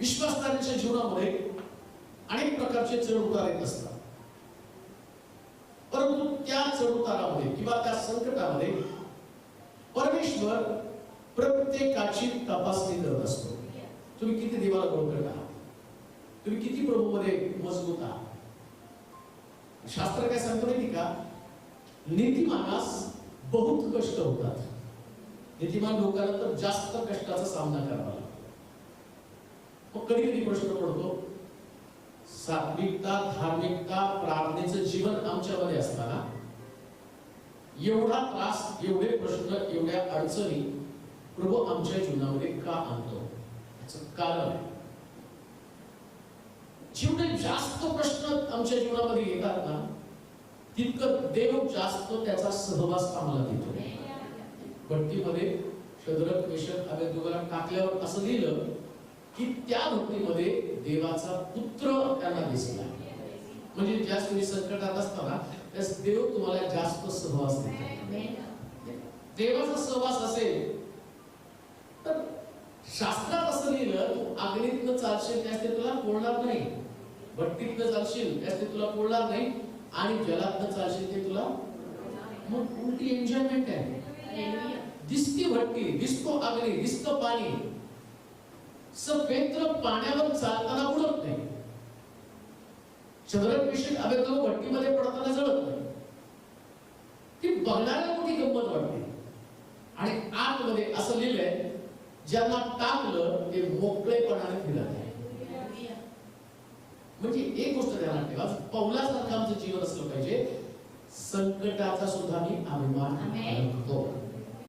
विश्वासदारांच्या जीवनामध्ये अनेक प्रकारचे चढउतार येत असतात. परंतु त्या चढउतारामध्ये किंवा त्या संकटामध्ये परमेश्वर प्रत्येकाची तपासणी करत असतो. तुम्ही किती देवाला ओळखत आहात? तुम्ही किती प्रभूमध्ये मजबूत आहात? शास्त्र काय सांगतो नाही का? नीतिमानास बहुत कष्ट होतात. नीतिमान लोकांना तर जास्त कष्टाचा सामना करावा लागतो मग कधी कधी प्रश्न पडतो सात्विकता धार्मिकता प्रार्थनेचं जीवन आमच्यामध्ये असताना एवढा त्रास एवढे प्रश्न एवढ्या अडचणी प्रभू आमच्या जीवनामध्ये का आणतो? याचं कारण जेवढे जास्त प्रश्न आमच्या जीवनामध्ये येतात ना तितकं देव जास्त त्याचा सहवास आम्हाला देतो. भक्तीमध्ये शद्रक मेषक अभेदुगाला टाकल्यावर असं लिहिलं की त्या भक्तीमध्ये देवाचा पुत्र त्यांना दिसला. म्हणजे ज्या तुम्ही संकटात असताना त्यास देव तुम्हाला जास्त सहवास देतो. देवाचा सहवास असेल तर शास्त्रात असं लिहिलं तू अग्नीतनं चालशील त्यास ते तुला पोळणार नाही. भट्टीतनं चालशील त्यास ते तुला पोळणार नाही. आणि जलातनं चालशील ते तुला मग उलटी एन्जॉयमेंट आहे. दिसती भट्टी दिसतो अग्नी दिसतं पाणी. सफेद पाण्यावर चालताना उडत नाही. चंद्रक विषय अभेदो भट्टीमध्ये पडताना जळत नाही. ती बघणाऱ्याला मोठी गंमत वाटते. आणि आतमध्ये असं लिहिलंय ज्यांना टाकलं ते मोकळेपणाने फिरत आहे. म्हणजे एक गोष्ट ध्यानात ठेवा पौलासारखं आमचं जीवन असलं पाहिजे. संकटाचा सुद्धा मी अभिमान. करतो